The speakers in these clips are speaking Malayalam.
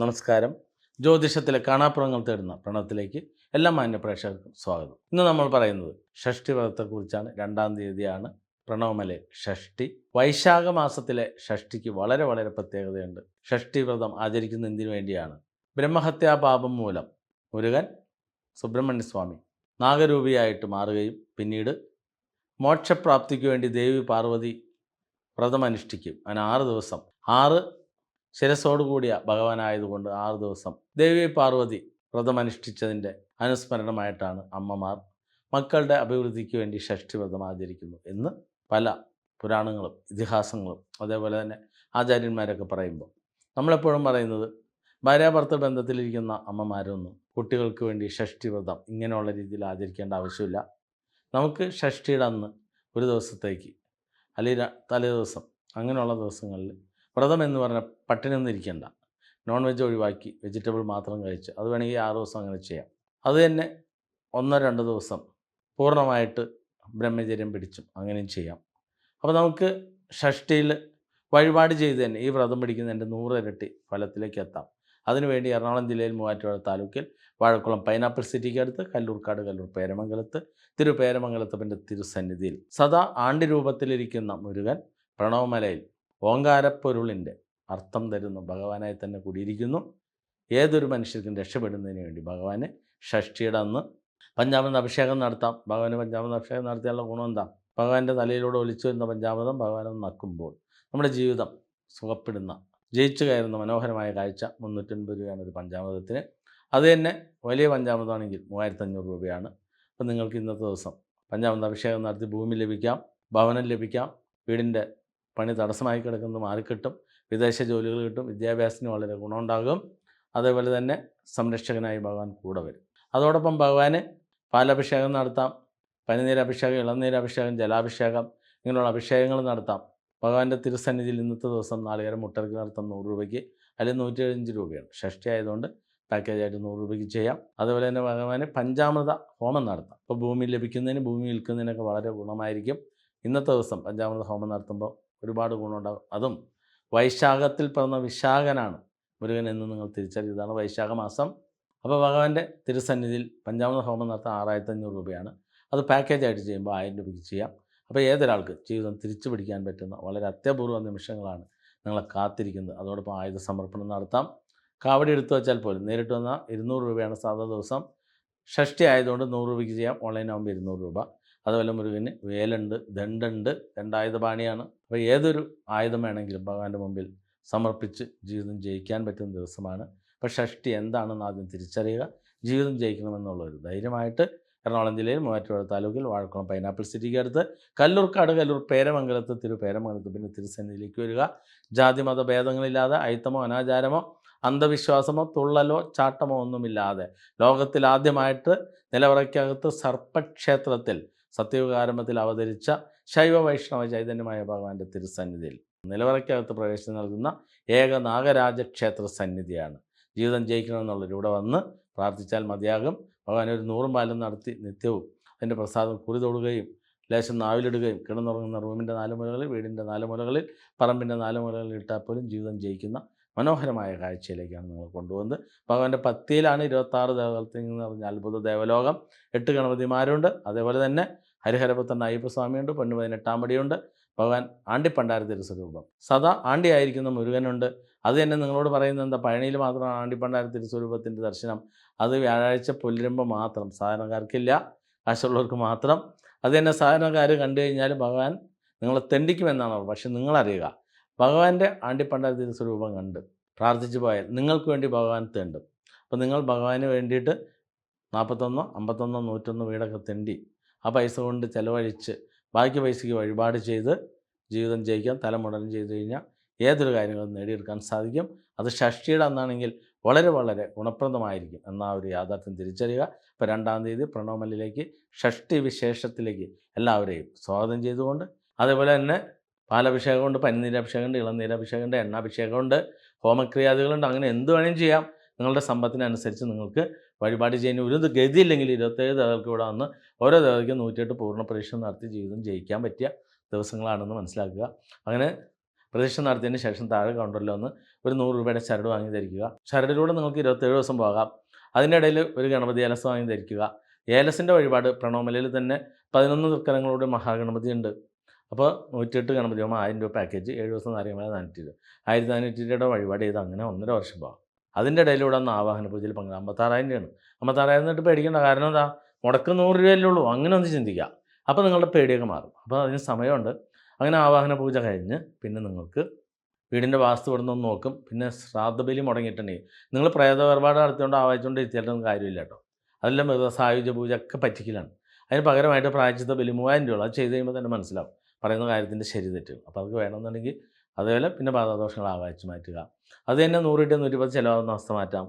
നമസ്കാരം. ജ്യോതിഷത്തിലെ കാണാപ്പുറങ്ങൾ തേടുന്ന പ്രണവത്തിലേക്ക് എല്ലാ മാന്യ പ്രേക്ഷകർക്കും സ്വാഗതം. ഇന്ന് നമ്മൾ പറയുന്നത് ഷഷ്ടി വ്രതത്തെക്കുറിച്ചാണ്. രണ്ടാം തീയതിയാണ് പ്രണവമലെ ഷഷ്ടി. വൈശാഖ മാസത്തിലെ ഷഷ്ടിക്ക് വളരെ വളരെ പ്രത്യേകതയുണ്ട്. ഷഷ്ടി വ്രതം ആചരിക്കുന്ന എന്തിനു വേണ്ടിയാണ്? ബ്രഹ്മഹത്യാ പാപം മൂലം മുരുകൻ സുബ്രഹ്മണ്യസ്വാമി നാഗരൂപിയായിട്ട് മാറുകയും പിന്നീട് മോക്ഷപ്രാപ്തിക്ക് വേണ്ടി ദേവി പാർവതി വ്രതമനുഷ്ഠിക്കും. അങ്ങനെ ആറ് ദിവസം. ആറ് ശിരസോടുകൂടിയ ഭഗവാനായതുകൊണ്ട് ആറ് ദിവസം ദേവി പാർവതി വ്രതമനുഷ്ഠിച്ചതിന്റെ അനുസ്മരണമായിട്ടാണ് അമ്മമാർ മക്കളുടെ അഭിവൃദ്ധിക്ക് വേണ്ടി ഷഷ്ടി വ്രതം ആചരിക്കുന്നു എന്ന് പല പുരാണങ്ങളും ഇതിഹാസങ്ങളും അതേപോലെ തന്നെ ആചാര്യന്മാരൊക്കെ പറയുമ്പോൾ. നമ്മളെപ്പോഴും പറയുന്നത് ഭാര്യാഭർത്തൃ ബന്ധത്തിലിരിക്കുന്ന അമ്മമാരൊന്നും കുട്ടികൾക്ക് വേണ്ടി ഷഷ്ടി വ്രതം ഇങ്ങനെയുള്ള രീതിയിൽ ആചരിക്കേണ്ട ആവശ്യമില്ല. നമുക്ക് ഷഷ്ടിയുടെ അന്ന് ഒരു ദിവസത്തേക്ക് അല്ലെങ്കിൽ തലേ ദിവസം അങ്ങനെയുള്ള ദിവസങ്ങളിൽ വ്രതം എന്ന് പറഞ്ഞാൽ പട്ടിണി ഒന്നും ഇരിക്കേണ്ട. നോൺ വെജ് ഒഴിവാക്കി വെജിറ്റബിൾ മാത്രം കഴിച്ച് അത് വേണമെങ്കിൽ ആറ് ദിവസം അങ്ങനെ ചെയ്യാം. അത് തന്നെ ഒന്നോ രണ്ടോ ദിവസം പൂർണമായിട്ട് ബ്രഹ്മചര്യം പിടിച്ചും അങ്ങനെയും ചെയ്യാം. അപ്പോൾ നമുക്ക് ഷഷ്ടിയിൽ വഴിപാട് ചെയ്ത് തന്നെ ഈ വ്രതം പിടിക്കുന്നതിന്റെ നൂറ് ഇരട്ടി ഫലത്തിലേക്ക് എത്താം. അതിനുവേണ്ടി എറണാകുളം ജില്ലയിൽ മൂവാറ്റുപുഴ താലൂക്കിൽ വാഴക്കുളം പൈനാപ്പിൾ സിറ്റിക്ക് അടുത്ത് കല്ലൂർക്കാട് കല്ലൂർ പേരമംഗലത്ത് തിരുപേരമംഗലത്തപ്പന്റെ തിരുസന്നിധിയിൽ സദാ ആണ്ടി രൂപത്തിലിരിക്കുന്ന മുരുകൻ പ്രണവമലയിൽ ഓങ്കാരപ്പൊരുളിന്റെ അർത്ഥം തരുന്നു. ഭഗവാനായി തന്നെ കൂടിയിരിക്കുന്നു. ഏതൊരു മനുഷ്യർക്കും രക്ഷപ്പെടുന്നതിന് വേണ്ടി ഭഗവാന് ഷഷ്ടിയുടെ അന്ന് പഞ്ചാമൃത അഭിഷേകം നടത്താം. ഭഗവാന് പഞ്ചാമൃത അഭിഷേകം നടത്തിയാലുള്ള ഗുണം എന്താ? ഭഗവാന്റെ തലയിലൂടെ ഒലിച്ചു വരുന്ന പഞ്ചാമൃതം ഭഗവാനെ നക്കുമ്പോൾ നമ്മുടെ ജീവിതം സുഖപ്പെടുന്ന ജയിച്ചു കയറുന്ന മനോഹരമായ കാഴ്ച മുന്നൂറ്റൻപത് രൂപയാണ് ഒരു പഞ്ചാമൃതത്തിന്. അത് തന്നെ വലിയ പഞ്ചാമൃതമാണെങ്കിൽ മൂവായിരത്തഞ്ഞൂറ് രൂപയാണ്. അപ്പം നിങ്ങൾക്ക് ഇന്നത്തെ ദിവസം പഞ്ചാമൃത അഭിഷേകം നടത്തി ഭൂമി ലഭിക്കാം ഭവനം ലഭിക്കാം വീടിന്റെ പണി തടസ്സമായി കിടക്കുന്നത് മാറിക്കിട്ടും വിദേശ ജോലികൾ കിട്ടും. വിദ്യാഭ്യാസത്തിന് വളരെ ഗുണമുണ്ടാകും. അതേപോലെ തന്നെ സംരക്ഷകനായി ഭഗവാൻ കൂടെ വരും. അതോടൊപ്പം ഭഗവാന് പാലഭിഷേകം നടത്താം. പനിനീരഭിഷേകം ഇളനീരഭിഷേകം ജലാഭിഷേകം ഇങ്ങനെയുള്ള അഭിഷേകങ്ങൾ നടത്താം. ഭഗവാന്റെ തിരുസന്നിധിയിൽ ഇന്നത്തെ ദിവസം നാളികേരം മുട്ടർക്ക് നടത്താം നൂറ് രൂപയ്ക്ക് അല്ലെങ്കിൽ നൂറ്റി എഴുപത്തഞ്ച് രൂപയാണ്. ഷഷ്ടി ആയതുകൊണ്ട് പാക്കേജായിട്ട് നൂറ് രൂപയ്ക്ക് ചെയ്യാം. അതുപോലെ തന്നെ ഭഗവാന് പഞ്ചാമൃത ഹോമം നടത്താം. അപ്പോൾ ഭൂമി ലഭിക്കുന്നതിന് ഭൂമി വിൽക്കുന്നതിനൊക്കെ വളരെ ഗുണമായിരിക്കും. ഇന്നത്തെ ദിവസം പഞ്ചാമൃത ഹോമം നടത്തുമ്പോൾ ഒരുപാട് ഗുണമുണ്ടാകും. അതും വൈശാഖത്തിൽ പിറന്ന വിശാഖനാണ് മുരുകൻ എന്ന് നിങ്ങൾ തിരിച്ചറിയും ഇതാണ് വൈശാഖ മാസം. അപ്പോൾ ഭഗവാന്റെ തിരുസന്നിധിയിൽ പഞ്ചാമൃത ഹോമം നടത്താൻ ആറായിരത്തി അഞ്ഞൂറ് രൂപയാണ്. അത് പാക്കേജായിട്ട് ചെയ്യുമ്പോൾ ആയിരം രൂപയ്ക്ക് ചെയ്യാം. അപ്പോൾ ഏതൊരാൾക്ക് ജീവിതം തിരിച്ചു പിടിക്കാൻ പറ്റുന്ന വളരെ അത്യപൂർവ നിമിഷങ്ങളാണ് നിങ്ങളെ കാത്തിരിക്കുന്നത്. അതോടൊപ്പം ആയുധ സമർപ്പണം നടത്താം. കാവടി എടുത്തു വെച്ചാൽ പോലും നേരിട്ട് വന്നാൽ ഇരുന്നൂറ് രൂപയാണ് സാധാ ദിവസം. ഷഷ്ടി ആയതുകൊണ്ട് നൂറ് രൂപയ്ക്ക് ചെയ്യാം. ഓൺലൈൻ ആകുമ്പോൾ ഇരുന്നൂറ് രൂപ. അതുപോലെ മുരുകന് വേലുണ്ട് ദണ്ടുണ്ട് പാണിയാണ്. അപ്പോൾ ഏതൊരു ആയുധം വേണമെങ്കിലും ഭഗവാന്റെ മുമ്പിൽ സമർപ്പിച്ച് ജീവിതം ജയിക്കാൻ പറ്റുന്ന ദിവസമാണ്. അപ്പോൾ ഷഷ്ടി എന്താണെന്ന് ആദ്യം തിരിച്ചറിയുക ജീവിതം ജയിക്കണമെന്നുള്ള ഒരു ധൈര്യമായിട്ട് എറണാകുളം ജില്ലയിൽ മൂവാറ്റുപുഴ താലൂക്കിൽ വാഴക്കുളം പൈനാപ്പിൾ സിറ്റിക്ക് അടുത്ത് കല്ലൂർക്കാട് കല്ലൂർ പേരമംഗലത്ത് തിരു പേരമംഗലത്ത് പിന്നെ തിരുസന്നിധിയിലേക്ക് വരിക. ജാതി മത ഭേദങ്ങളില്ലാതെ അയിത്തമോ അനാചാരമോ അന്ധവിശ്വാസമോ തുള്ളലോ ചാട്ടമോ ഒന്നുമില്ലാതെ ലോകത്തിൽ ആദ്യമായിട്ട് നിലവറയ്ക്കകത്ത് സർപ്പക്ഷേത്രത്തിൽ സത്യയുഗാരംഭത്തിൽ അവതരിച്ച ശൈവ വൈഷ്ണവ ചൈതന്യമായ ഭഗവാന്റെ തിരുസന്നിധിയിൽ നിലവറയ്ക്കകത്ത് പ്രവേശനം നൽകുന്ന ഏക നാഗരാജ ക്ഷേത്ര സന്നിധിയാണ്. ജീവിതം ജയിക്കണമെന്നുള്ളവർ ഇവിടെ വന്ന് പ്രാർത്ഥിച്ചാൽ മതിയാകും. ഭഗവാൻ ഒരു നൂറും പാലും നടത്തി നിത്യവും അതിന്റെ പ്രസാദം കുറി തൊടുകയും ലേശം നാവിലിടുകയും കിടന്നുറങ്ങുന്ന റൂമിന്റെ നാല് മൂലകളിൽ വീടിന്റെ നാല് മൂലകളിൽ പറമ്പിന്റെ നാല് മൂലകളിൽ ഇട്ടാൽ പോലും ജീവിതം ജയിക്കുന്ന മനോഹരമായ കാഴ്ചയിലേക്കാണ് നിങ്ങൾ കൊണ്ടുവന്നത് ഭഗവാന്റെ പത്തിയിലാണ് ഇരുപത്താറ് ദേവതത്തിൽ നിന്ന് പറഞ്ഞ അത്ഭുത ദേവലോകം. എട്ട് ഗണപതിമാരുണ്ട്. അതേപോലെ തന്നെ ഹരിഹരപുത്രൻ അയ്യപ്പസ്വാമിയുണ്ട് പൊന്നു പതിനെട്ടാം പടിയുണ്ട്. ഭഗവാൻ ആണ്ടിപ്പണ്ടാര തിരുസ്വരൂപം സദാ ആണ്ടിയായിരിക്കുന്ന മുരുകനുണ്ട്. അത് തന്നെ നിങ്ങളോട് പറയുന്നത് എന്താ? പഴനിയിൽ മാത്രമാണ് ആണ്ടിപ്പണ്ടാര തിരുസ്വരൂപത്തിന്റെ ദർശനം. അത് വ്യാഴാഴ്ച പുല്ലുരുമ്പോൾ മാത്രം. സാധാരണക്കാർക്കില്ല കാശുള്ളവർക്ക് മാത്രം. അത് തന്നെ സാധാരണക്കാർ കണ്ടു കഴിഞ്ഞാൽ ഭഗവാൻ നിങ്ങളെ തെണ്ടിക്കുമെന്നാണ് അവർ. പക്ഷെ നിങ്ങളറിയുക ഭഗവാന്റെ ആണ്ടിപ്പണ്ടാര തിരുസ്വരൂപം കണ്ട് പ്രാർത്ഥിച്ചു പോയാൽ നിങ്ങൾക്ക് വേണ്ടി ഭഗവാൻ തെണ്ടും. അപ്പോൾ നിങ്ങൾ ഭഗവാന് വേണ്ടിയിട്ട് നാൽപ്പത്തൊന്നോ അമ്പത്തൊന്നോ നൂറ്റൊന്നോ വീടൊക്കെ തെണ്ടി ആ പൈസ കൊണ്ട് ചിലവഴിച്ച് ബാക്കി പൈസയ്ക്ക് വഴിപാട് ചെയ്ത് ജീവിതം ജയിക്കാം തലമുടലും ചെയ്തു കഴിഞ്ഞാൽ ഏതൊരു കാര്യങ്ങളും നേടിയെടുക്കാൻ സാധിക്കും. അത് ഷഷ്ടിയുടെ അന്നാണെങ്കിൽ വളരെ വളരെ ഗുണപ്രദമായിരിക്കും എന്ന ഒരു യാഥാർത്ഥ്യം തിരിച്ചറിയുക. ഇപ്പോൾ രണ്ടാം തീയതി പ്രണോമലിലേക്ക് ഷഷ്ടി വിശേഷത്തിലേക്ക് എല്ലാവരെയും സ്വാഗതം ചെയ്തുകൊണ്ട് അതേപോലെ തന്നെ പാലഭിഷേകമുണ്ട് പനിനീരഭിഷേകമുണ്ട് ഇളനീരഭിഷേകമുണ്ട് എണ്ണാഭിഷേകമുണ്ട് ഹോമക്രിയാദികളുണ്ട്. അങ്ങനെ എന്ത് വേണമെങ്കിലും ചെയ്യാം. നിങ്ങളുടെ സമ്പത്തിനനുസരിച്ച് നിങ്ങൾക്ക് വഴിപാട് ചെയ്യുന്ന ഒരു ഗതിയില്ലെങ്കിൽ ഇരുപത്തേഴ് ദേവതകൾക്ക് ഇവിടെ വന്ന് ഓരോ ദേവതയ്ക്കും നൂറ്റിയെട്ട് പൂർണ പരീക്ഷ നടത്തി ജീവിതം ജയിക്കാൻ പറ്റിയ ദിവസങ്ങളാണെന്ന് മനസ്സിലാക്കുക. അങ്ങനെ പ്രദക്ഷിണം നടത്തിയതിന് ശേഷം താഴെ കൗണ്ടറിൽ വന്ന് ഒരു നൂറ് രൂപയുടെ ചരട് വാങ്ങി ധരിക്കുക. ചരടിലൂടെ നിങ്ങൾക്ക് ഇരുപത്തേഴ് ദിവസം പോകാം. അതിനിടയിൽ ഒരു ഗണപതി ഏലസ് വാങ്ങി ധരിക്കുക. ഏലസിന്റെ വഴിപാട് പ്രണവമലയിൽ തന്നെ പതിനൊന്ന് തൃക്കരങ്ങളോട് മഹാഗണപതി ഉണ്ട്. അപ്പോൾ നൂറ്റിയെട്ട് ഗണപതി ആകുമ്പോൾ ആയിരം രൂപ പാക്കേജ് ഏഴ് ദിവസം നാരങ്ങമല നാനൂറ്റി ഇരുപത്. ആയിരത്തി നാനൂറ്റി രൂപയുടെ വഴിപാട് ചെയ്ത് അങ്ങനെ ഒന്നര വർഷം പോകാം. അതിന്റെ ഇടയിലൂടെ ഒന്ന് ആവാഹന പൂജയിൽ പങ്കെടുക്കാം അമ്പത്താറായിരം രൂപയാണ്. അമ്പത്താറായിരം എന്നിട്ട് പേടിക്കേണ്ട കാരണം എന്താ? മുടക്ക് നൂറ് രൂപയല്ലേ ഉള്ളൂ. അങ്ങനെ ഒന്ന് ചിന്തിക്കുക. അപ്പോൾ നിങ്ങളുടെ പേടിയൊക്കെ മാറും. അപ്പോൾ അതിന് സമയമുണ്ട്. അങ്ങനെ ആവാഹന പൂജ കഴിഞ്ഞ് പിന്നെ നിങ്ങൾക്ക് വീടിന്റെ വാസ്തു ഇവിടെ നിന്ന് നോക്കും. പിന്നെ ശ്രാദ്ധബലി മുടങ്ങിയിട്ടുണ്ടെങ്കിൽ നിങ്ങൾ പ്രേത വേർപാട് നടത്തിക്കൊണ്ട് ആവാഹിച്ചുകൊണ്ട് എത്തിയിട്ടൊന്നും കാര്യമില്ല കേട്ടോ. അതെല്ലാം വെറുതെ സായുജ പൂജ ഒക്കെ പറ്റിക്കലാണ്. അതിന് പകരമായിട്ട് പ്രായച്ചിത്ത ബലി മൂവായിരം രൂപ. അത് ചെയ്ത് കഴിയുമ്പോൾ തന്നെ മനസ്സിലാവും. പറയുന്ന കാര്യത്തിന്റെ ശരി തെറ്റും. അപ്പോൾ അത് വേണമെന്നുണ്ടെങ്കിൽ അതേപോലെ പിന്നെ പാദദോഷങ്ങൾ ആവാഹിച്ച് മാറ്റുക. അത് തന്നെ നൂറ് കിട്ടിയ നൂറ്റിപ്പത്ത് ചിലവാകുന്ന അവസ്ഥ മാറ്റാം.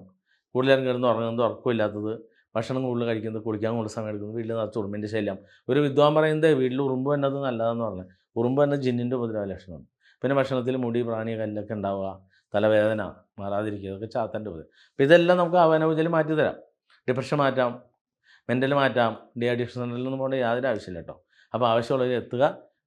കൂടുതലും കിടന്ന് ഉറങ്ങുന്നത് ഉറക്കമില്ലാത്തത് ഭക്ഷണം കൂടുതൽ കഴിക്കുന്നത് കുളിക്കാൻ കൂടുതൽ സമയം എടുക്കുന്നത് വീട്ടിൽ നിറച്ച് ഉറുമ്പിന്റെ ശല്യം. ഒരു വിദ്വാൻ പറയുന്നത് വീട്ടിൽ ഉറുമ്പ് എന്നത് നല്ലതെന്ന് പറഞ്ഞു. ഉറുമ്പ് എന്ന ജിന്നിന്റെ ഉപദ്രവ ലക്ഷണമാണ്. പിന്നെ ഭക്ഷണത്തിൽ മുടി പ്രാണി കല്ലൊക്കെ ഉണ്ടാവുക തലവേദന മാറാതിരിക്കുക ഇതൊക്കെ ചാത്തന്റെ ഉപദ്രവം. അപ്പോൾ ഇതെല്ലാം നമുക്ക് അവനപൂജയിൽ മാറ്റി തരാം. ഡിപ്രഷൻ മാറ്റാം മെന്റൽ മാറ്റാം ഡി അഡിക്ഷൻ നിന്ന് പോകേണ്ട യാതൊരു ആവശ്യമില്ല കേട്ടോ. അപ്പോൾ ആവശ്യമുള്ളവർ എത്തുക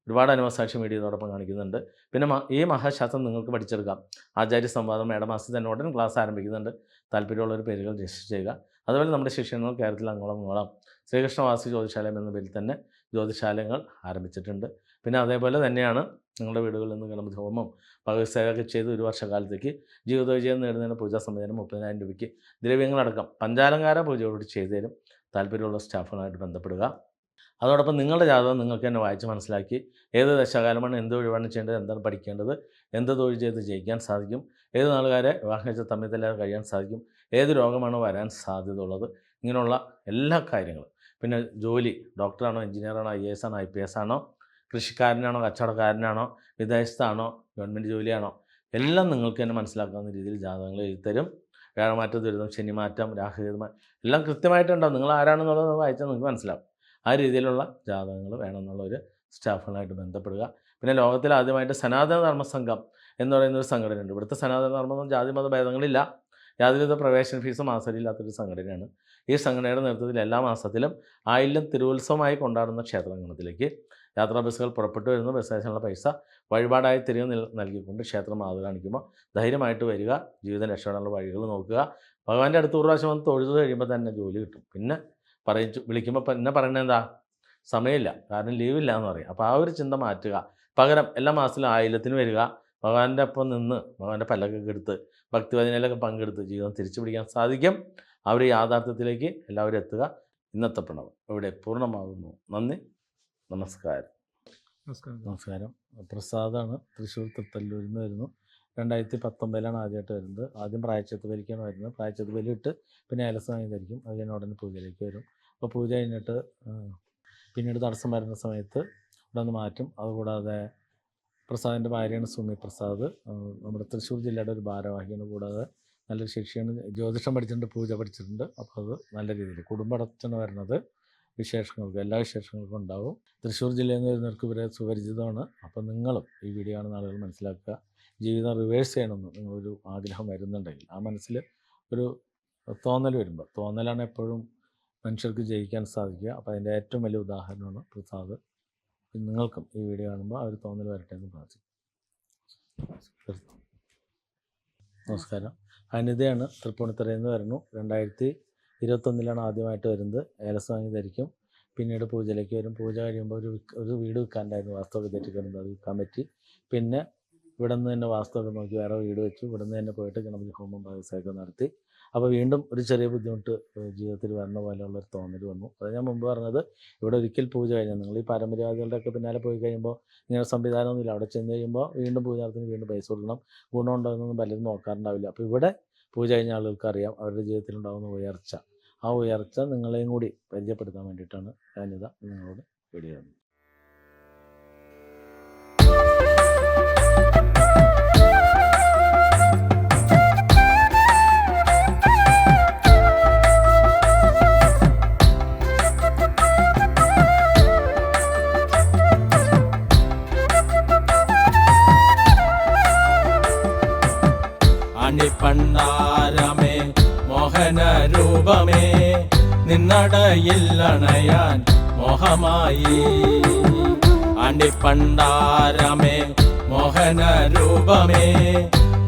ഒരുപാട് അനുഭവസാക്ഷി മീഡിയ ഇതോടൊപ്പം കാണിക്കുന്നുണ്ട്. പിന്നെ ഈ മഹാശാസ്ത്രം നിങ്ങൾക്ക് പഠിച്ചെടുക്കാം. ആചാര്യ സംവാദം മേടമാസത്തിൽ തന്നെ ഉടൻ ക്ലാസ് ആരംഭിക്കുന്നുണ്ട്. താല്പര്യമുള്ളവർ പേരുകൾ രജിസ്റ്റർ ചെയ്യുക. അതുപോലെ നമ്മുടെ ശിക്ഷണങ്ങൾ കേരളത്തിൽ അങ്ങോളം ഇങ്ങോളം ശ്രീകൃഷ്ണവാസി ജ്യോതിശാലയം എന്ന പേരിൽ തന്നെ ജ്യോതിശാലയങ്ങൾ ആരംഭിച്ചിട്ടുണ്ട്. പിന്നെ അതേപോലെ തന്നെയാണ് നിങ്ങളുടെ വീടുകളിൽ നിന്ന് കിളമ്പ് ഹോമം ഭഗവത്സേവയൊക്കെ ചെയ്ത് ഒരു വർഷക്കാലത്തേക്ക് ജീവിത വിജയം നേടുന്നതിന് പൂജാ സംവിധാനം മുപ്പതിനായിരം രൂപയ്ക്ക് ദ്രവ്യങ്ങളടക്കം പഞ്ചാലങ്കാര പൂജയോട് ചെയ്തു തരും താല്പര്യമുള്ള സ്റ്റാഫുകളായിട്ട് ബന്ധപ്പെടുക. അതോടൊപ്പം നിങ്ങളുടെ ജാതകം നിങ്ങൾക്ക് തന്നെ വായിച്ച് മനസ്സിലാക്കി ഏത് ദശകാലമാണ് എന്ത് ഒഴിവാണ് ചെയ്യേണ്ടത് എന്താണ് പഠിക്കേണ്ടത് എന്ത് തൊഴിൽ ചെയ്ത് ജയിക്കാൻ സാധിക്കും ഏത് നാളുകാരെ വിവാഹം കഴിച്ച തമ്മിൽ തല്ലാതെ കഴിയാൻ സാധിക്കും ഏത് രോഗമാണ് വരാൻ സാധ്യത ഉള്ളത് ഇങ്ങനെയുള്ള എല്ലാ കാര്യങ്ങളും. പിന്നെ ജോലി ഡോക്ടറാണോ എഞ്ചിനീയറാണോ ഐ എസ് ആണോ ഐ പി എസ് ആണോ കൃഷിക്കാരനാണോ കച്ചവടക്കാരനാണോ വിദേശത്താണോ ഗവൺമെന്റ് ജോലിയാണോ എല്ലാം നിങ്ങൾക്ക് തന്നെ മനസ്സിലാക്കാവുന്ന രീതിയിൽ ജാതകങ്ങൾ എഴുതിത്തരും. വ്യാഴമാറ്റം ദുരിതം ശനിമാറ്റം രാഹുഗീതമാറ്റം എല്ലാം കൃത്യമായിട്ടുണ്ടാവും. നിങ്ങൾ ആരാണെന്നുള്ളത് വായിച്ചാൽ നിങ്ങൾക്ക് മനസ്സിലാവും. ആ രീതിയിലുള്ള ജാതകങ്ങൾ വേണമെന്നുള്ള ഒരു സ്റ്റാഫുകളായിട്ട് ബന്ധപ്പെടുക. പിന്നെ ലോകത്തിൽ ആദ്യമായിട്ട് സനാതന ധർമ്മ സംഘം എന്ന് പറയുന്ന ഒരു സംഘടനയുണ്ട്. ഇവിടുത്തെ സനാതന ധർമ്മം ജാതി മത ഭേദങ്ങളില്ല. യാതൊരുവിധ പ്രവേശന ഫീസ് മാസമില്ലാത്തൊരു സംഘടനയാണ്. ഈ സംഘടനയുടെ നേതൃത്വത്തിൽ എല്ലാ മാസത്തിലും ആയില്യം തിരുവുത്സവമായി കൊണ്ടാടുന്ന ക്ഷേത്രാങ്കണത്തിലേക്ക് യാത്രാ ബസ്സുകൾ പുറപ്പെട്ടു വരുന്ന. ബസ് സ്റ്റേഷനുള്ള പൈസ വഴിപാടായി തിരികെ നിൽ നൽകിക്കൊണ്ട് ക്ഷേത്രം മാതൃ കാണിക്കുമ്പോൾ ധൈര്യമായിട്ട് വരിക. ജീവിതം രക്ഷപ്പെടാനുള്ള വഴികൾ നോക്കുക. ഭഗവാന്റെ അടുത്ത് ഒരു പ്രാവശ്യം വന്ന് തൊഴുത് കഴിയുമ്പോൾ തന്നെ ജോലി കിട്ടും. പിന്നെ പറയിച്ചു. വിളിക്കുമ്പോൾ പിന്നെ പറയുന്നത് എന്താ സമയമില്ല. കാരണം ലീവില്ല എന്ന് പറയും. അപ്പോൾ ആ ഒരു ചിന്ത മാറ്റുക. പകരം എല്ലാ മാസത്തിലും ആയില്യത്തിന് വരിക. ഭഗവാന്റെ ഒപ്പം നിന്ന് ഭഗവാന്റെ പല്ലൊക്കെ എടുത്ത് ഭക്തിവചനയിലൊക്കെ പങ്കെടുത്ത് ജീവിതം തിരിച്ചു പിടിക്കാൻ സാധിക്കും. അവർ യാഥാർത്ഥ്യത്തിലേക്ക് എല്ലാവരും എത്തുക. ഇന്നത്തെ പ്രണവം ഇവിടെ പൂർണമാകുന്നു. നന്ദി. നമസ്കാരം. നമസ്കാരം. നമസ്കാരം. പ്രസാദാണ്. തൃശ്ശൂർ തൃത്തല്ലൂരിൽ നിന്ന് വരുന്നു. രണ്ടായിരത്തി പത്തൊമ്പതിലാണ് ആദ്യമായിട്ട് വരുന്നത്. ആദ്യം പ്രായച്ചത്ത് ബലിക്കാണ് വരുന്നത്. പ്രായച്ചത്ത് ബലി ഇട്ട് പിന്നെ ഏലസ് വാങ്ങി ധരിക്കും അത് കഴിഞ്ഞ ഉടനെ പൂജയിലേക്ക് വരും. അപ്പോൾ പൂജ കഴിഞ്ഞിട്ട് പിന്നീട് തടസ്സം വരുന്ന സമയത്ത് ഇവിടെ നിന്ന് മാറ്റും. അതുകൂടാതെ പ്രസാദിന്റെ ഭാര്യയാണ് സുമി പ്രസാദ്. നമ്മുടെ തൃശ്ശൂർ ജില്ലയുടെ ഒരു ഭാരവാഹിയാണ്. കൂടാതെ നല്ലൊരു ശിക്ഷയാണ് ജ്യോതിഷം പഠിച്ചിട്ടുണ്ട് പൂജ പഠിച്ചിട്ടുണ്ട്. അപ്പോൾ അത് നല്ല രീതിയിൽ കുടുംബടച്ചാണ് വരുന്നത് വിശേഷങ്ങൾക്ക് എല്ലാ വിശേഷങ്ങൾക്കും ഉണ്ടാവും. തൃശ്ശൂർ ജില്ലയിൽ നിന്ന് വരുന്നവർക്ക് ഇവരെ സുപരിചിതമാണ്. അപ്പോൾ നിങ്ങളും ഈ വീഡിയോ കാണുന്ന ആളുകൾ മനസ്സിലാക്കുക. ജീവിതം റിവേഴ്സ് ചെയ്യണമെന്ന് നിങ്ങളൊരു ആഗ്രഹം വരുന്നുണ്ടെങ്കിൽ ആ മനസ്സിൽ ഒരു തോന്നൽ വരുമ്പോൾ തോന്നലാണ് എപ്പോഴും മനുഷ്യർക്ക് ജയിക്കാൻ സാധിക്കുക. അപ്പോൾ അതിന്റെ ഏറ്റവും വലിയ ഉദാഹരണമാണ് പ്രസാദ് നിങ്ങൾക്കും ഈ വീഡിയോ കാണുമ്പോൾ ആ ഒരു തോന്നൽ വരട്ടെ എന്ന് പ്രാർത്ഥിക്കും. നമസ്കാരം. അനിതയാണ് തൃപ്പൂണിത്തറയിൽ നിന്ന് വരുന്നു. രണ്ടായിരത്തി ഇരുപത്തൊന്നിലാണ് ആദ്യമായിട്ട് വരുന്നത്. ഏലസ് വാങ്ങി ധരിക്കും. പിന്നീട് പൂജയിലേക്ക് വരും. പൂജ കഴിയുമ്പോൾ ഒരു ഒരു വീട് വിൽക്കാനുണ്ടായിരുന്നു. വാസ്തവ വിദ്യ കമ്മിറ്റി പിന്നെ ഇവിടെ നിന്ന് തന്നെ വാസ്തുവൊക്കെ നോക്കി വേറെ വീട് വെച്ചു. ഇവിടെ നിന്ന് തന്നെ പോയിട്ട് ഗണപതി ഹോമം വ്യവസായമൊക്കെ നടത്തി. അപ്പോൾ വീണ്ടും ഒരു ചെറിയ ബുദ്ധിമുട്ട് ജീവിതത്തിൽ വരണ പോലെയുള്ള ഒരു തോന്നൽ വന്നു. അത് ഞാൻ മുമ്പ് പറഞ്ഞത് ഇവിടെ ഒരിക്കൽ പൂജ കഴിഞ്ഞാൽ നിങ്ങൾ ഈ പാരമ്പര്യവാദികളുടെ ഒക്കെ പിന്നാലെ പോയി കഴിയുമ്പോൾ ഇങ്ങനെ സംവിധാനമൊന്നുമില്ല. അവിടെ ചെന്ന് കഴിയുമ്പോൾ വീണ്ടും പൂജാർത്ഥത്തിന് വീണ്ടും പൈസ കൊടുക്കണം. ഗുണമുണ്ടോയെന്നൊന്നും പലരും നോക്കാറുണ്ടാവില്ല. അപ്പോൾ ഇവിടെ പൂജ കഴിഞ്ഞ ആളുകൾക്ക് അറിയാം അവരുടെ ജീവിതത്തിൽ ജീവിതത്തിലുണ്ടാകുന്ന ഉയർച്ച. ആ ഉയർച്ച നിങ്ങളെയും കൂടി പരിചയപ്പെടുത്താൻ വേണ്ടിയിട്ടാണ് ഞാനിതാ നിങ്ങളോട് വീഡിയോ തന്നത് രൂപമേ മോഹനരൂപമേ നിന്നടയില്ലണയാൻ മോഹമായി. അണിപ്പണ്ടാരമേ മോഹന രൂപമേ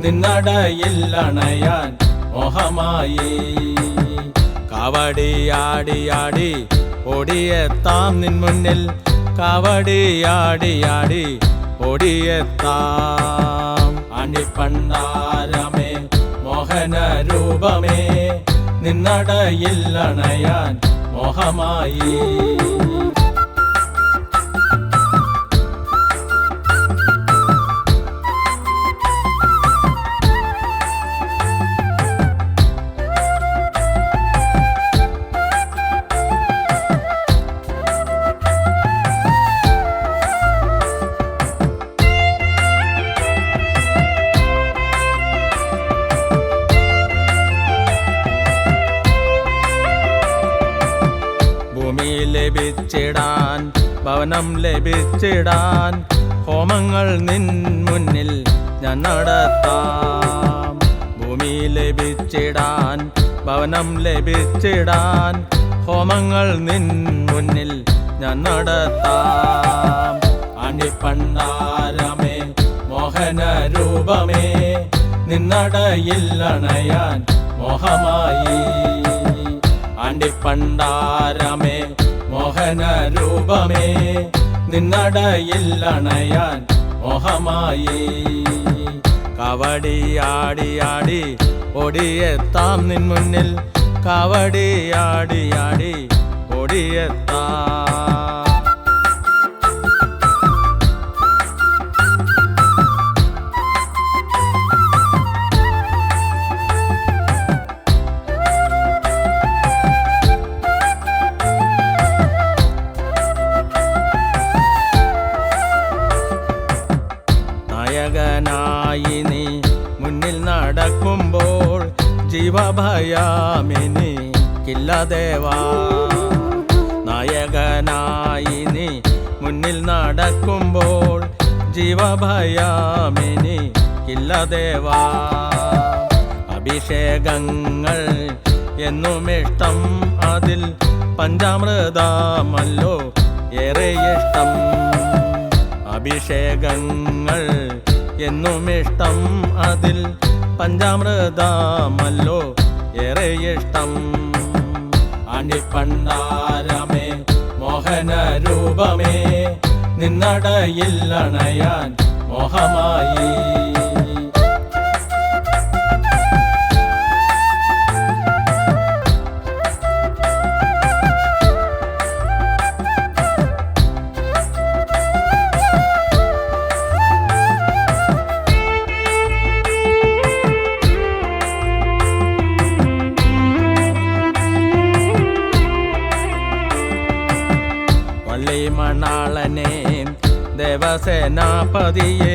നിന്നടയിൽ അണയാൻ മോഹമായി. കവടിയാടിയാടി ഓടിയെത്താം നിൻ മുന്നിൽ. കവടിയാടിയാടി ഓടിയെത്താം. അണിപ്പണ്ടാരമേ മോഹന നിന്നടയിൽ അണയാൻ മോഹമായി. ഭവനം ലഭിച്ചിടാൻ ഹോമങ്ങൾ നിൻ മുന്നിൽ ഞാൻ നടത്താം. ഭൂമി ലഭിച്ചിടാൻ ഭവനം ലഭിച്ചിടാൻ ഹോമങ്ങൾ നിൻ മുന്നിൽ ഞാൻ നടത്താം. അണിപ്പണ്ണാരമേ മോഹന രൂപമേ നിന്നടയിൽ അണയാൻ മോഹമായി. അണ്ടിപ്പണ്ടാരമേ മോഹന രൂപമേ നിന്നടയിൽ അണയാൻ മോഹമായി. ആടി ഓടിയെത്താം നിൻ മുന്നിൽ. കവടി ആടി ആടി ഓടിയെത്താം നായകനായി നീ മുന്നിൽ നടക്കുമ്പോൾ ജീവഭയാമിനി കില്ലദേവാ. നായകനായി നീ മുന്നിൽ നടക്കുമ്പോൾ ജീവഭയാമിനി കില്ലദേവാ. അഭിഷേകങ്ങൾ എന്നും ഇഷ്ടം അതിൽ പഞ്ചാമൃതമല്ലോ ഏറെ ഇഷ്ടം. അഭിഷേകങ്ങൾ എന്നും ഇഷ്ടം അതിൽ പഞ്ചാമൃതമല്ലോ ഏറെ ഇഷ്ടം. അണിപ്പണ്ടാരമേ മോഹന രൂപമേ നിന്നടയിൽ അണയാൻ മോഹമായി. ദേവസേനാപതിയെ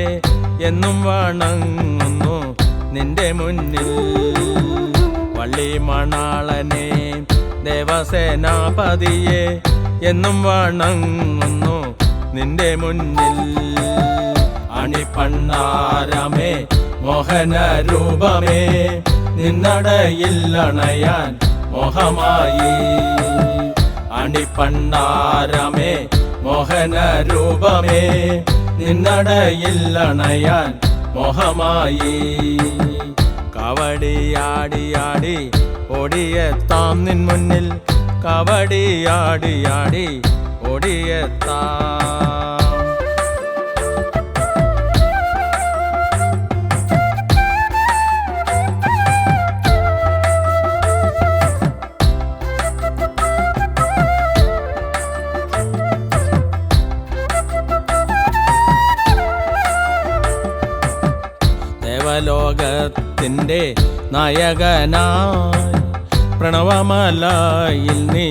എന്നും വണങ്ങുന്നു നിന്റെ മുന്നിൽ. വള്ളി മണാളനെ ദേവസേനാപതിയെ എന്നും വണങ്ങുന്നു നിന്റെ മുന്നിൽ. അണിപ്പണ്ണാരമേ മോഹന രൂപമേ നിന്നടയിൽ അണയാൻ മോഹമായി. അണിപ്പണ്ണാരമേ മോഹന രൂപമേ നിന്നടയിൽ അണയാൻ മോഹമായി. കവടിയാടിയാടി ഓടിയെത്താം നിൻ മുന്നിൽ. കവടിയാടിയാടി ഓടിയെത്താം. ദേവലോകത്തിന്റെ നായകനായി പ്രണവമലായിൽ നീ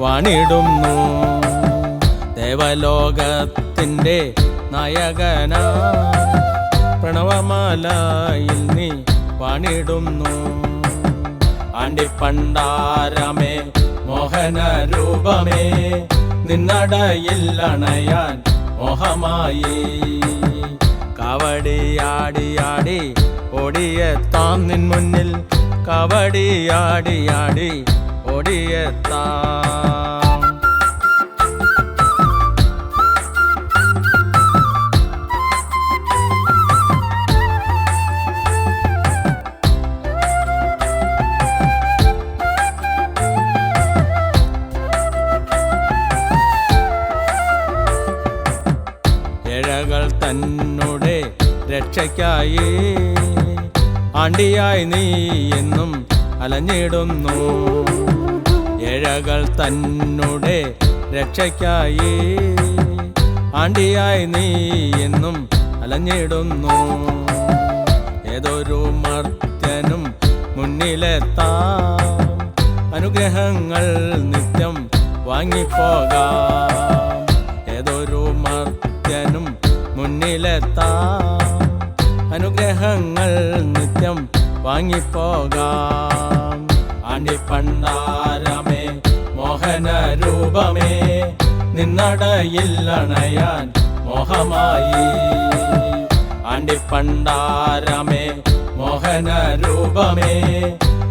വാണിടുന്നു. ദേവലോകത്തിന്റെ നായകനായി പ്രണവമലായിൽ നീ വാണിടുന്നു. ആണ്ടിപ്പണ്ടാരമേ മോഹന രൂപമേ നിന്നടയിൽ അണയാൻ മോഹമായി. കവടിയാടിയാടി ഓടിയെത്താം നിൻ മുന്നിൽ കവടിയാടിയാടി ഓടിയെത്താം ആണ്ടിയായി നീ എന്നും അലഞ്ഞിടുന്നു. ഏഴകൾ തന്നുടെ രക്ഷയ്ക്കായി ആണ്ടിയായി നീ എന്നും അലഞ്ഞിടുന്നു. ഏതൊരു മർത്യനും മുന്നിലെത്താം. അനുഗ്രഹങ്ങൾ നിത്യം വാങ്ങിപ്പോകാം. ഏതൊരു മർത്യനും മുന്നിലെത്താം. അനുഗ്രഹങ്ങൾ നിത്യം വാങ്ങിപ്പോകാം. അണിപ്പണ്ണാരമേ മോഹന രൂപമേ നിന്നടയില്ലണയാൻ മോഹമായി അണിപ്പണ്ണാരമേ മോഹന രൂപമേ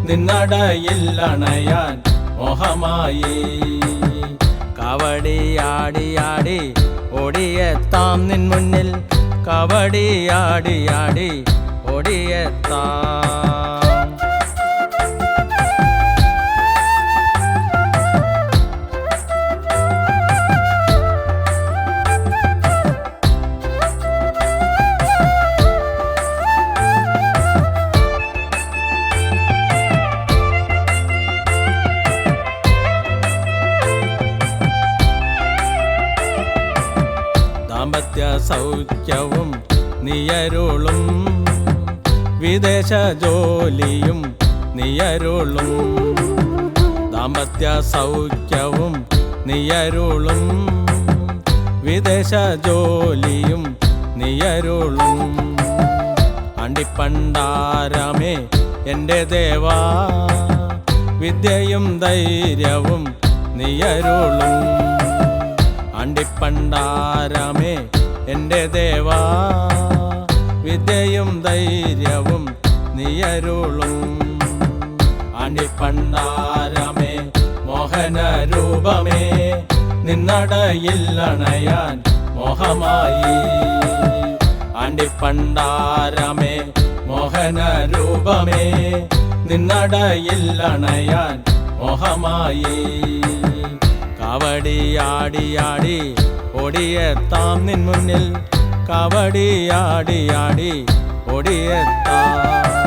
നിന്നടയില്ലണയാൻ മോഹമായി കവടിയാടിയാടി ഓടിയെത്താം നിൻ മുന്നിൽ. കവടിയാടിയാടി ഓടിയെത്താം വിദേശ ജോലിയും നിയരുളും. ദാമ്പത്യ സൗഖ്യവും നിയരുളും. വിദേശ ജോലിയും നിയരുളും. അണ്ടിപ്പണ്ടാരമേ എന്റെ ദേവാ. വിദ്യയും ധൈര്യവും നിയരുളും. അണ്ടിപ്പണ്ടാരമേ എന്റെ ദേവാ. വിദ്യയും ധൈര്യവും നിയരുളും അണ്ടിപ്പണ്ടാരമേ മോഹന രൂപമേ നിന്നടയില്ലണയാൻ മോഹമായി. ആണ്ടിപ്പണ്ടാരമേ മോഹന രൂപമേ നിന്നടയില്ലണയാൻ മോഹമായി. കവടിയാടിയാടി ഓടിയെത്താം നിൻ മുന്നിൽ. കവടിയാടിയാടി ഓടിയെത്താം.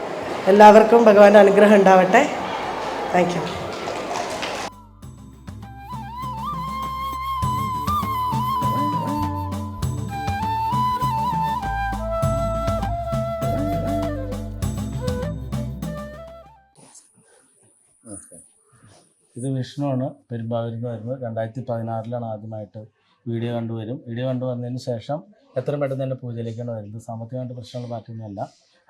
എല്ലാവർക്കും ഭഗവാന്റെ അനുഗ്രഹം ഉണ്ടാവട്ടെ. താങ്ക് യു ഇത് വിഷ്ണുവാണ് പെരുമ്പാവൂരിൽ നിന്ന് വരുന്നത്. രണ്ടായിരത്തി പതിനാറിലാണ് ആദ്യമായിട്ട് വീഡിയോ കണ്ടുവരും. വീഡിയോ കണ്ടു വന്നതിന് ശേഷം എത്ര പെട്ടെന്ന് തന്നെ പൂജയിലേക്കാണ് വരുന്നത്. സാമ്പത്തികമായിട്ട് പ്രശ്നങ്ങൾ മാറ്റുന്നതല്ല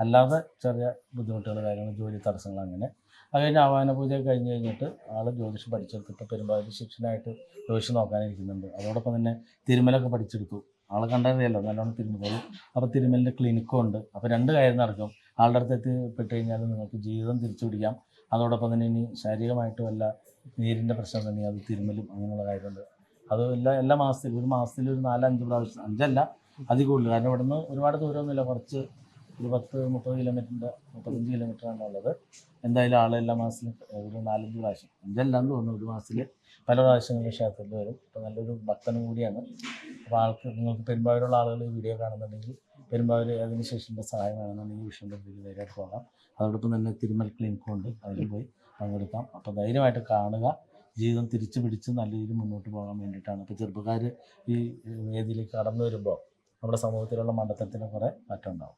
അല്ലാതെ ചെറിയ ബുദ്ധിമുട്ടുകൾ കാര്യങ്ങൾ ജോലി തടസ്സങ്ങൾ അങ്ങനെ. അത് കഴിഞ്ഞ് ആവാന പൂജ കഴിഞ്ഞ് കഴിഞ്ഞിട്ട് ആൾ ജ്യോതിഷം പഠിച്ചെടുത്തിട്ട് പെരുമ്പാവൂർ ശിക്ഷനായിട്ട് ജ്യോതിഷം നോക്കാനിരിക്കുന്നുണ്ട്. അതോടൊപ്പം തന്നെ തിരുമലൊക്കെ പഠിച്ചെടുത്തു. ആളെ കണ്ടറിയാലോ നല്ലോണം തിരുമല അപ്പോൾ തിരുമലിന്റെ ക്ലിനിക്കും ഉണ്ട്. അപ്പോൾ രണ്ട് കാര്യം നടക്കും. ആളുടെ അടുത്ത് എത്തിപ്പെട്ട് കഴിഞ്ഞാൽ നിങ്ങൾക്ക് ജീവിതം തിരിച്ചു പിടിക്കാം. അതോടൊപ്പം തന്നെ ഇനി ശാരീരികമായിട്ടും അല്ല നീരിന്റെ പ്രശ്നം തന്നെ അത് തിരുമലും അങ്ങനെയുള്ള കാര്യമുണ്ട് അത് എല്ലാ എല്ലാ മാസത്തിലും ഒരു മാസത്തിൽ ഒരു നാലഞ്ച് പ്രാവശ്യം അഞ്ചല്ല അതിൽ കൂടുതൽ കാരണം ഇവിടുന്ന് ഒരുപാട് ദൂരമൊന്നുമില്ല. കുറച്ച് ഒരു പത്ത് മുപ്പത് കിലോമീറ്ററിന്റെ മുപ്പത്തഞ്ച് കിലോമീറ്ററാണ് ഉള്ളത്. എന്തായാലും ആളെല്ലാ മാസത്തിലും ഒരു നാലഞ്ച് പ്രാവശ്യം അഞ്ചല്ലാന്ന് തോന്നുന്നു ഒരു മാസത്തിൽ പല പ്രാവശ്യങ്ങളിൽ ക്ഷേത്രത്തിൽ വരും. അപ്പോൾ നല്ലൊരു ഭക്തനും കൂടിയാണ്. അപ്പോൾ ആൾക്ക് നിങ്ങൾക്ക് പെരുമ്പാവൂരുള്ള ആളുകൾ ഈ വീഡിയോ കാണുന്നുണ്ടെങ്കിൽ പെരുമ്പാവൂർ അതിന് ശേഷത്തിന്റെ സഹായം വേണമെന്നുണ്ടെങ്കിൽ വിഷയന്റെ എന്തെങ്കിലും നേരിട്ട് പോകാം. അതോടൊപ്പം തന്നെ തിരുമൽ ക്ലിനിക്കും ഉണ്ട് അതിൽ പോയി പങ്കെടുക്കാം. അപ്പോൾ ധൈര്യമായിട്ട് കാണുക. ജീവിതം തിരിച്ചു പിടിച്ച് നല്ല രീതിയിൽ മുന്നോട്ട് പോകാൻ വേണ്ടിയിട്ടാണ്. ഇപ്പോൾ ചെറുപ്പക്കാർ ഈ വേദിയിലേക്ക് കടന്നു വരുമ്പോൾ നമ്മുടെ സമൂഹത്തിലുള്ള മണ്ഡലത്തിന് കുറേ മാറ്റം ഉണ്ടാവും.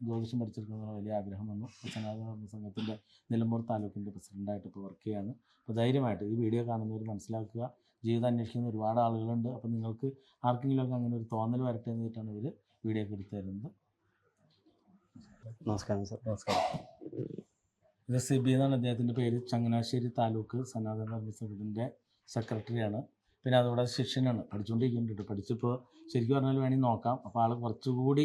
ജ്യോതിഷം പഠിച്ചെടുക്കുന്ന വലിയ ആഗ്രഹം വന്നു. സനാതന സംഘത്തിന്റെ നിലമ്പൂർ താലൂക്കിന്റെ പ്രസിഡന്റായിട്ട് ഇപ്പോൾ വർക്ക് ചെയ്യാണ്. അപ്പോൾ ധൈര്യമായിട്ട് ഈ വീഡിയോ കാണുന്നവർ മനസ്സിലാക്കുക. ജീവിതം അന്വേഷിക്കുന്ന ഒരുപാട് ആളുകളുണ്ട്. അപ്പോൾ നിങ്ങൾക്ക് ആർക്കെങ്കിലുമൊക്കെ അങ്ങനെ ഒരു തോന്നൽ വരട്ടെ എന്നിട്ടാണ് ഇവർ വീഡിയോ ഒക്കെ എടുത്തു തരുന്നത്. നമസ്കാരം സർ നമസ്കാരം. ഇത് സിബി എന്നാണ് അദ്ദേഹത്തിന്റെ പേര്. ചങ്ങനാശ്ശേരി താലൂക്ക് സനാതന ധർമ്മ സംഘത്തിന്റെ സെക്രട്ടറിയാണ് പിന്നെ അതുകൂടാതെ ശിഷ്യനാണ്. പഠിച്ചുകൊണ്ടിരിക്കുന്നുണ്ട് പഠിച്ചിപ്പോൾ ശരിക്കും പറഞ്ഞാൽ വേണമെങ്കിൽ നോക്കാം. അപ്പോൾ ആൾ കുറച്ചുകൂടി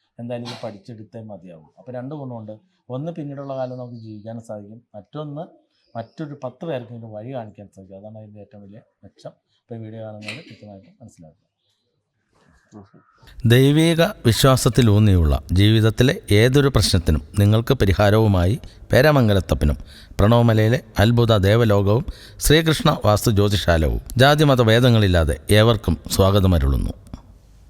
എന്തായാലും പഠിച്ചെടുത്തേ മതിയാവും. അപ്പോൾ രണ്ട് ഗുണമുണ്ട്. ഒന്ന് പിന്നീടുള്ള കാലം നമുക്ക് ജീവിക്കാൻ സാധിക്കും. മറ്റൊന്ന് മറ്റൊരു പത്ത് പേർക്കെങ്കിലും വഴി കാണിക്കാൻ സാധിക്കും. അതാണ് അതിന്റെ ഏറ്റവും വലിയ മെച്ചം. ഇപ്പോൾ വീഡിയോ കാണുന്നത് കൃത്യമായിട്ട് മനസ്സിലാക്കുക. ദൈവിക വിശ്വാസത്തിലൂന്നിയുള്ള ജീവിതത്തിലെ ഏതൊരു പ്രശ്നത്തിനും നിങ്ങൾക്ക് പരിഹാരവുമായി പേരമംഗലത്തപ്പനും പ്രണവമലയിലെ അത്ഭുത ദേവലോകവും ശ്രീകൃഷ്ണ വാസ്തു ജ്യോതിഷാലവും ജാതിമത ഭേദങ്ങളില്ലാതെ ഏവർക്കും സ്വാഗതമരുളുന്നു.